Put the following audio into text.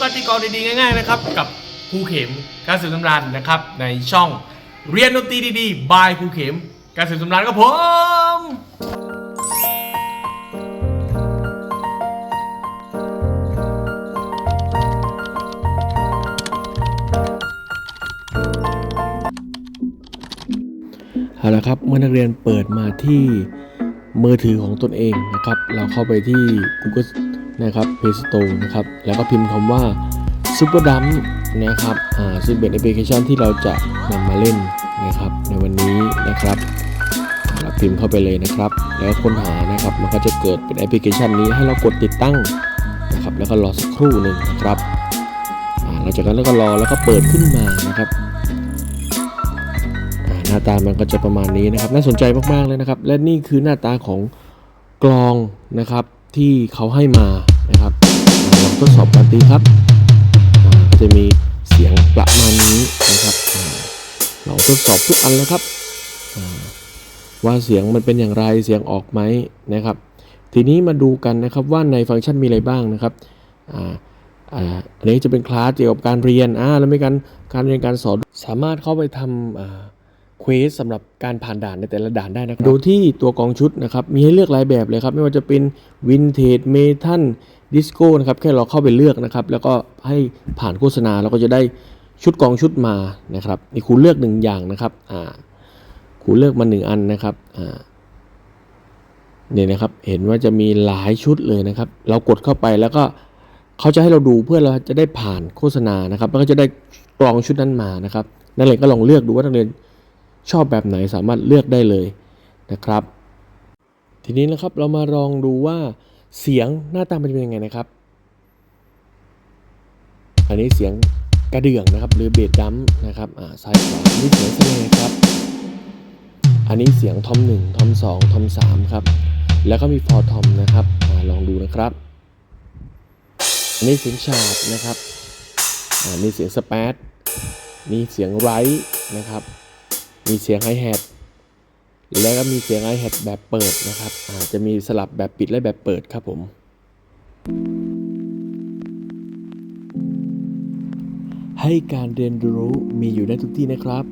กตีกลองดีๆง่ายๆนะครับกับครูเข็มการสืบสำราญนะครับในช่องเรียนดนตรีดีๆบายครูเข็มการสืบสำราญครับผมเอาละครับเมื่อนักเรียนเปิดมาที่มือถือของตนเองนะครับ เราเข้าไปที่ Google นะครับ Play Store นะครับ แล้วก็พิมพ์คำว่า Super d u m นะครับ อ่าซึ่งเป็นแอปพลิเคชันที่เราจะนำมาเล่นนะครับ ในวันนี้นะครับเราพิมพ์เข้าไปเลยนะครับ แล้วค้นหานะครับ มันก็จะเกิดเป็นแอปพลิเคชันนี้ให้เรากดติดตั้งนะครับ แล้วก็รอสักครู่หนึ่งนะครับหลังจากนั้นเราก็รอแล้วก็เปิดขึ้นมานะครับหน้าตามันก็จะประมาณนี้นะครับ น่าสนใจมากๆเลยนะครับ และนี่คือหน้าตาของกลองนะครับที่เขาให้มา นะครับอ่าลองทดสอบกันดีครับก็จะมีเสียงประมาณนี้นะครับอ่าลองทดสอบทุกอันเลยครับว่าเสียงมันเป็นอย่างไรเสียงออกไหมนะครับ ทีนี้มาดูกันนะครับว่าในฟังก์ชันมีอะไรบ้างนะครับอันนี้จะเป็นคลาสเกี่ยวกับการเรียนอ่าแล้วมีการการเรียนการสอนสามารถเข้าไปทำเควสสำหรับการผ่านด่านในแต่ละด่านได้นะครับดูที่ตัวกองชุดนะครับ มีให้เลือกหลายแบบเลยครับ ไม่ว่าจะเป็นวินเทจเมทัล ดิสโก้นะครับแค่เราเข้าไปเลือกนะครับ แล้วก็ให้ผ่านโฆษณาเราก็จะได้ชุดกองชุดมานะครับนี่ครูเลือกหนึ่งอย่างนะครับอ่าครูเลือกมาหนึ่งอันนะครับอ่าเนี่ยนะครับเห็นว่าจะมีหลายชุดเลยนะครับ เรากดเข้าไปแล้วก็เขาจะให้เราดูเพื่อเราจะได้ผ่านโฆษณานะครับแล้วก็จะได้กรองชุดนั้นมานะครับนักเรียนก็ลองเลือกดูว่านักเรียนชอบแบบไหนสามารถเลือกได้เลยนะครับ ทีนี้นะครับเรามาลองดูว่า เสียงหน้าตามันจะเป็นยังไงนะครับ อันนี้เสียงกระเดื่องนะครับ หรือเบสดัมนะครับอ่าซ้ายขวาอันนี้เสียงสเนร์ครับ อันนี้เสียงทอม1ทอม2ทอม3ครับ แล้วก็มีฟอร์ทอมนะครับอ่าลองดูนะครับ อันนี้เสียงชาร์ดนะครับอ่ามีเสียงสเปซมีเสียงไรท์นะครับ มีเสียงไฮแฮท แล้วก็มีเสียงไฮแฮทแบบเปิดนะครับอาจะมีสลับแบบปิดและแบบเปิดครับผม ให้การเรียนรู้มีอยู่ได้ทุกที่นะครับ